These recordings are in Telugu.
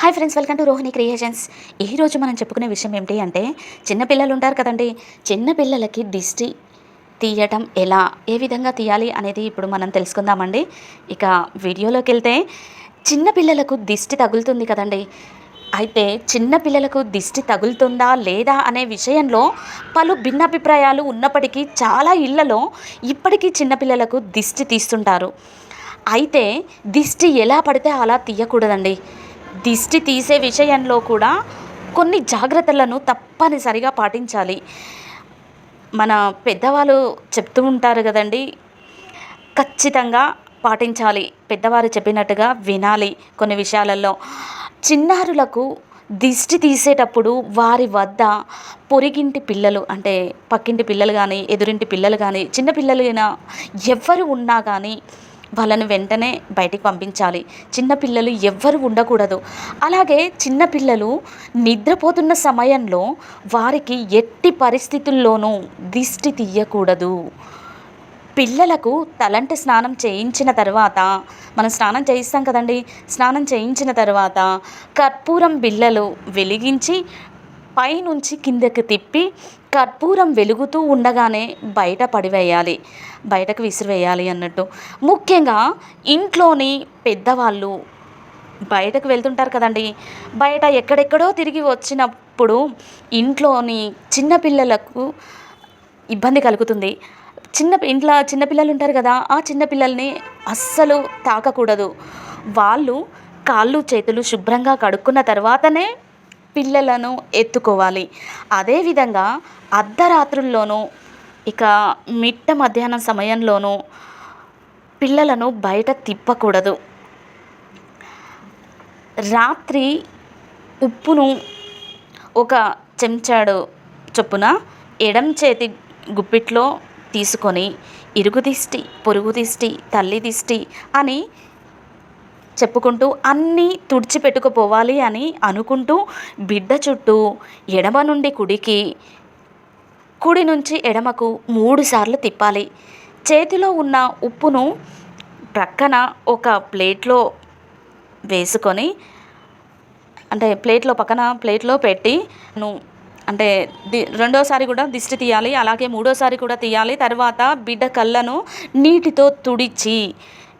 Hi friends welcome to Rohini creations. ఈరోజు మనం చెప్పుకునే విషయం ఏమిటి అంటే చిన్నపిల్లలు ఉంటారు కదండి చిన్నపిల్లలకి దిష్టి తీయటం ఎలా ఏ విధంగా తీయాలి అనేది ఇప్పుడు మనం తెలుసుకుందామండి. ఇక వీడియోలోకి వెళ్తే చిన్నపిల్లలకు దిష్టి తగులుతుంది కదండి. అయితే చిన్నపిల్లలకు దిష్టి తగులుతుందా లేదా అనే విషయంలో పలు భిన్నాభిప్రాయాలు ఉన్నప్పటికీ చాలా ఇళ్ళలో ఇప్పటికీ చిన్నపిల్లలకు దిష్టి తీస్తుంటారు. అయితే దిష్టి ఎలా పడితే అలా తీయకూడదండి. దిష్టి తీసే విషయంలో కూడా కొన్ని జాగ్రత్తలను తప్పనిసరిగా పాటించాలి. మన పెద్దవాళ్ళు చెప్తూ ఉంటారు కదండి ఖచ్చితంగా పాటించాలి. పెద్దవారు చెప్పినట్టుగా వినాలి కొన్ని విషయాలలో. చిన్నారులకు దిష్టి తీసేటప్పుడు వారి వద్ద పొరిగింటి పిల్లలు అంటే పక్కింటి పిల్లలు కానీ ఎదురింటి పిల్లలు కానీ చిన్నపిల్లలైనా ఎవ్వరు ఉన్నా కానీ వాళ్ళని వెంటనే బయటికి పంపించాలి. చిన్నపిల్లలు ఎవ్వరు ఉండకూడదు. అలాగే చిన్నపిల్లలు నిద్రపోతున్న సమయంలో వారికి ఎట్టి పరిస్థితుల్లోనూ దిష్టి తీయకూడదు. పిల్లలకు తలంటి స్నానం చేయించిన తర్వాత మనం స్నానం చేయిస్తాం కదండి. స్నానం చేయించిన తర్వాత కర్పూరం బిళ్ళలు వెలిగించి పైనుంచి కిందకి తిప్పి కర్పూరం వెలుగుతూ ఉండగానే బయట పడివేయాలి బయటకు విసిరివేయాలి అన్నట్టు. ముఖ్యంగా ఇంట్లోని పెద్దవాళ్ళు బయటకు వెళ్తుంటారు కదండి. బయట ఎక్కడెక్కడో తిరిగి వచ్చినప్పుడు ఇంట్లోని చిన్నపిల్లలకు ఇబ్బంది కలుగుతుంది. చిన్న ఇంట్లో చిన్నపిల్లలు ఉంటారు కదా ఆ చిన్నపిల్లల్ని అస్సలు తాకకూడదు. వాళ్ళు కాళ్ళు చేతులు శుభ్రంగా కడుక్కున్న తర్వాతనే పిల్లలను ఎత్తుకోవాలి. అదేవిధంగా అర్ధరాత్రుల్లోనూ ఇక మిట్ట మధ్యాహ్నం సమయంలోనూ పిల్లలను బయట తిప్పకూడదు. రాత్రి ఉప్పును ఒక చెంచాడు చొప్పున ఎడం చేతి గుప్పిట్లో తీసుకొని ఇరుగు దిష్టి పొరుగు దిష్టి తల్లి దిష్టి అని చెప్పుకుంటూ అన్నీ తుడిచిపెట్టుకుపోవాలి అని అనుకుంటూ బిడ్డ చుట్టూ ఎడమ నుండి కుడికి కుడి నుంచి ఎడమకు మూడుసార్లు తిప్పాలి. చేతిలో ఉన్న ఉప్పును ప్రక్కన ఒక ప్లేట్లో వేసుకొని అంటే ప్లేట్లో పక్కన ప్లేట్లో పెట్టి ను అంటే ది రెండోసారి కూడా దిష్టి తీయాలి అలాగే మూడోసారి కూడా తీయాలి. తర్వాత బిడ్డ కళ్ళను నీటితో తుడిచి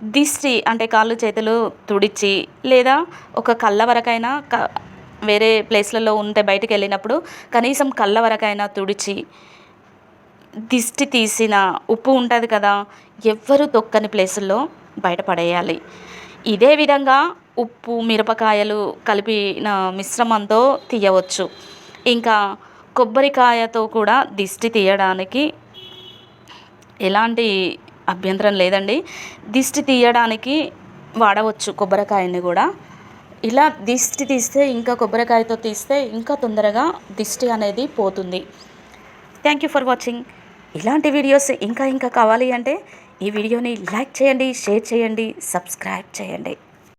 దిష్టి అంటే కాళ్ళు చేతులు తుడిచి లేదా ఒక కళ్ళ వరకైనా క వేరే ప్లేస్లలో ఉంటే బయటకు వెళ్ళినప్పుడు కనీసం కళ్ళ వరకైనా తుడిచి దిష్టి తీసిన ఉప్పు ఉంటుంది కదా ఎవ్వరు తొక్కని ప్లేసుల్లో బయటపడేయాలి. ఇదే విధంగా ఉప్పు మిరపకాయలు కలిపిన మిశ్రమంతో తీయవచ్చు. ఇంకా కొబ్బరికాయతో కూడా దిష్టి తీయడానికి ఎలాంటి అభ్యంతరం లేదండి. దిష్టి తీయడానికి వాడవచ్చు కొబ్బరికాయని కూడా. ఇలా దిష్టి తీస్తే ఇంకా కొబ్బరికాయతో తీస్తే ఇంకా తొందరగా దిష్టి అనేది పోతుంది. థ్యాంక్ యూ ఫర్ వాచింగ్ ఇలాంటి వీడియోస్ ఇంకా ఇంకా కావాలి అంటే ఈ వీడియోని లైక్ చేయండి షేర్ చేయండి సబ్స్క్రైబ్ చేయండి.